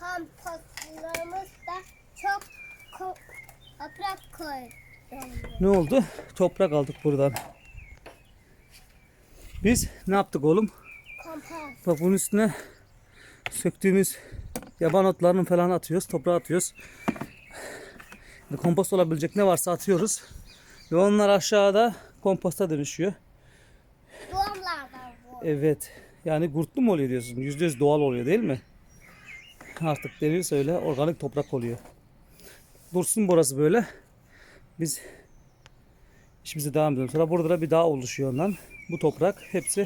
Kompostlarımız da çok ko- toprak koydum. Ne oldu? Toprak aldık buradan. Biz ne yaptık oğlum? Kompost. Bak bunun üstüne söktüğümüz yaban otlarını falan atıyoruz. Toprağa atıyoruz. Kompost olabilecek ne varsa atıyoruz. Ve onlar aşağıda komposta dönüşüyor. Bu. Evet. Yani gurtlu mu oluyor diyorsun? %100 doğal oluyor değil mi? Artık denirse öyle organik toprak oluyor. Dursun burası böyle. Biz işimize devam edelim. Sonra burada da bir dağ oluşuyor ondan. Bu toprak hepsi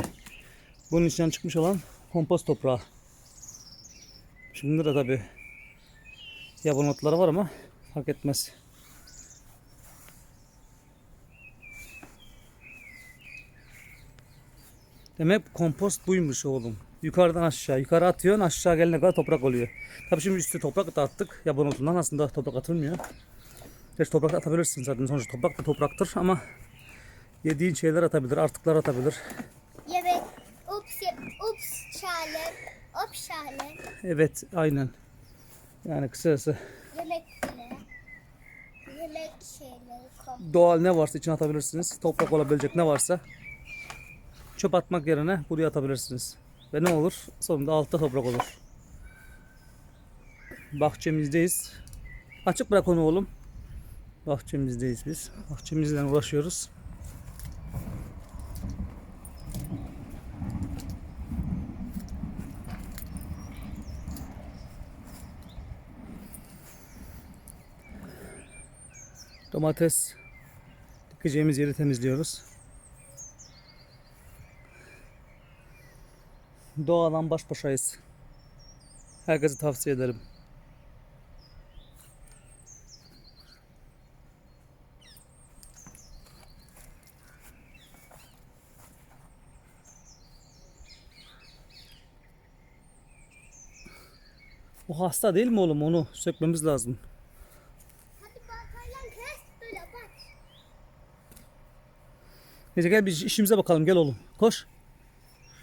bunun içinden çıkmış olan kompost toprağı. Şimdi de tabi yaban otları var ama fark etmez. Demek kompost buymuş oğlum. Yukarıdan aşağı, yukarı atıyorsun aşağı gelene kadar toprak oluyor. Tabii şimdi üstü toprak da attık yaban otundan aslında toprak atılmıyor. Gerçi toprak da atabilirsin zaten sonuçta toprak da topraktır ama yediğin şeyler atabilir, artıklar atabilir. Yemek. Ups, ups şale. Up şale. Evet aynen. Yani kısacası Yemek bile. Yemek şeyleri kom. doğal ne varsa içine atabilirsiniz. Toprak olabilecek ne varsa çöp atmak yerine buraya atabilirsiniz. Ve ne olur? Sonunda altta toprak olur. Bahçemizdeyiz. Açık bırak onu oğlum. Bahçemizdeyiz biz. Bahçemizle uğraşıyoruz. Domates dikeceğimiz yeri temizliyoruz. Doğadan baş başayız. Herkese tavsiye ederim. O hasta değil mi oğlum? Onu sökmemiz lazım. Neyse gel bir işimize bakalım gel oğlum. Koş.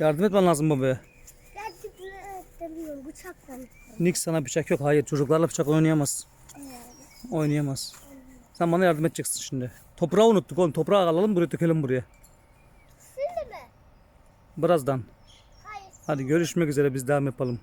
Yardım etmen lazım babaya. Bunu istemiyorum bıçakla. Nick sana bıçak yok. Hayır çocuklarla bıçak oynayamaz. Oynayamaz. Sen bana yardım edeceksin şimdi. Toprağı unuttuk oğlum. Toprağı alalım buraya dökelim buraya. Şimdi mi? Birazdan. Hayır. Hadi görüşmek üzere biz devam yapalım.